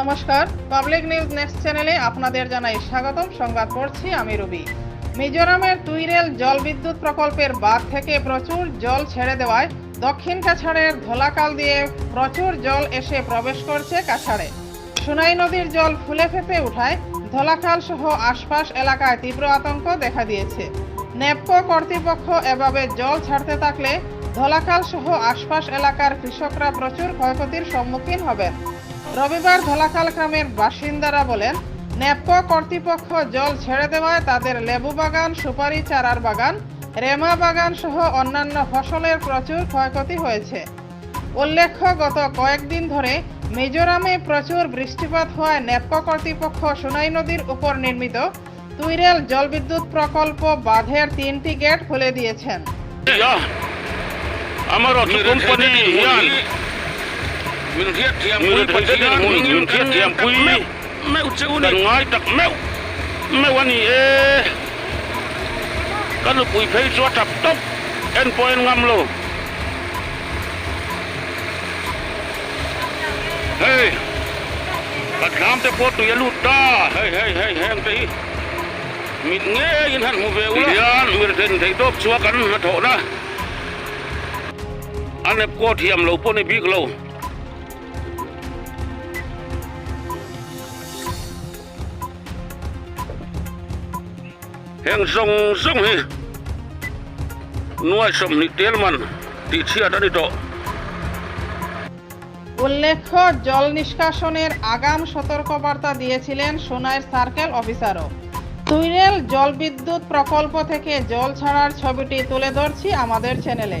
নমস্কার। Public news next চ্যানেলে আপনাদের জানাই স্বাগতম। সংবাদ পড়ছি আমি রবি। মিজোরামের তুইরেল জলবিদ্যুৎ প্রকল্পের বাঁধ থেকে প্রচুর জল ছেড়ে দেওয়ায় দক্ষিণ কাছাড়ের ধোলাকাল দিয়ে প্রচুর জল এসে প্রবেশ করছে কাছাড়ে। সোনাই নদীর জল ফুলে ফেপে উঠায়। ধোলাখাল সহ আশপাশ এলাকায় তীব্র আতঙ্ক দেখা দিয়েছে। নেপকো কর্তৃপক্ষ এভাবে জল ছাড়তে থাকলে ধোলাখাল সহ আশপাশ এলাকার কৃষকরা প্রচুর ক্ষয়ক্ষতির সম্মুখীন হবেন। রবিবার ধোলাখাল গ্রামের বাসিন্দারা বলেন নেপকো কর্তৃপক্ষ জল ছেড়ে দেওয়ায় তাদের লেবু বাগান, সুপারি চারার বাগান, রেমা বাগান সহ অন্যান্য ফসলের প্রচুর ক্ষয়ক্ষতি হয়েছে উল্লেখ্য, গত কয়েকদিন ধরে মিজোরামে প্রচুর বৃষ্টিপাত হওয়ায় নেপকো কর্তৃপক্ষ সোনাই নদীর উপর নির্মিত তুইরেল জলবিদ্যুৎ প্রকল্প বাঁধের তিনটি গেট খুলে দিয়েছেন. Amaro Nguyên thiết thiềm quy Nguyên thiết thiềm quy Nguyên thiết thiềm quy Mẹo chữ này. Cần ngói tặc quỳ phê xóa chập tốc En po en ngâm lô Hey Bật khám tế phố tụi lụt ta Hey hey hey hey em nghe yên hẳn mù về ula Yên mưa thân thấy tốt xóa cắn hạt hộ đó. Anh em có thiềm lâu bố này biết lâu. Heng song song hi. Nuai som ni telman ti chia tani to উল্লেখ্য, জল নিষ্কাশনের আগাম সতর্কবার্তা দিয়েছিলেন সোনাইর circle অফিসারও। তুইরেল জলবিদ্যুৎ প্রকল্প থেকে জল ছাড়ার ছবিটি তুলে ধরছি আমাদের চ্যানেলে।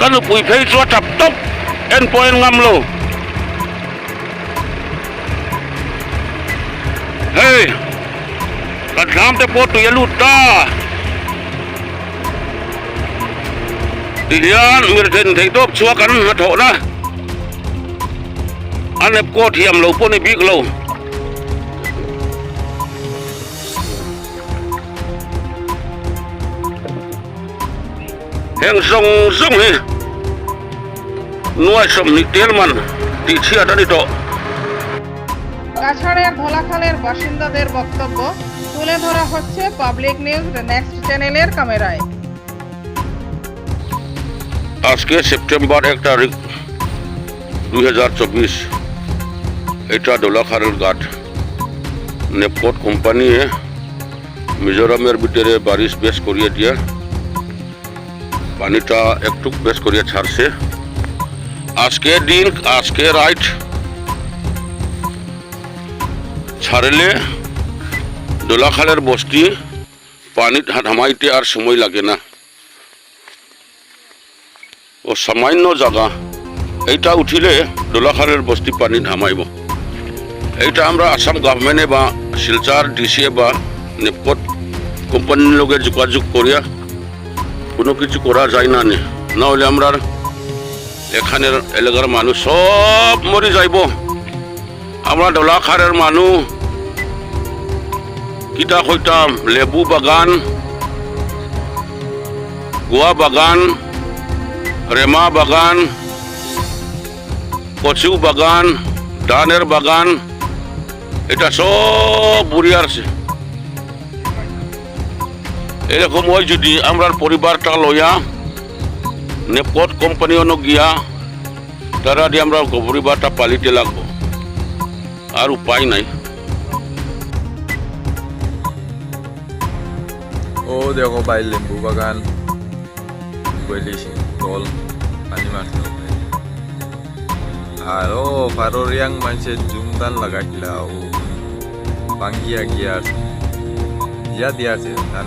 kan lu pui phei chua tap top en po en ngam lo Hey, kan nam te po tu ya luta. Diyan mir den thei top chua kan ma tho na. Anep ko thiam lo po ni big lo. Heng song song hi. Nuai som ni telman ti chia tani to. কাছাড়ের ধোলাখালের বাসিন্দাদের বক্তব্য তুলে ধরা হচ্ছে public news next চ্যানেলের ক্যামেরায় আজকে September এক তারিখ দুই হাজার চব্বিশ এটা দোলাখারের ঘাট নেপকট কোম্পানি মিজোরামের ভিতরে বারিশ বেশ করিয়ে দিয়ে পানিটা একটু বেশ করিয়ে ছাড়ছে। আজকে দিন, আজকে রাইট ছাড়লে দোলাখালের বস্তি পানি থামাইতে আর সময় লাগে না। ও সামান্য জায়গা। এইটা উঠিলে দোলাখালের বস্তি পানি নামাইব এইটা আমরা আসাম গভর্নমেন্টে বা শিলচার, ডিসিএ বা নেপকট কোম্পানির লগে যোগাযোগ করিয়া কোনো কিছু করা যায় না নে। নাহলে আমরা এখানের এলাকার মানুষ সব মরে যাইব। আমরা দোলাখারের মানুষ কিতা কইতাম? লেবু বাগান, গোয়া বাগান, রেমা বাগান, কচু বাগান ধানের বাগান, এটা সব বুড়িয়ারছে এরকম হয় যদি আমরা পরিবারটা লইয়া নেপকট কোম্পানি অন্য গিয়া, তারা দিয়ে আমরা পরিবারটা পালিতে লাগবো। আর উপায় নাই। ও দেখো ভাই লেম্বু বাগান। বইলিস কল পানি মারছে আর ও ফারোরিয়াং মানুষের জুমদান লাগাইছিল। ও বাঙ্গিয়া গিয়া ইয়া দিয়াছে ধান।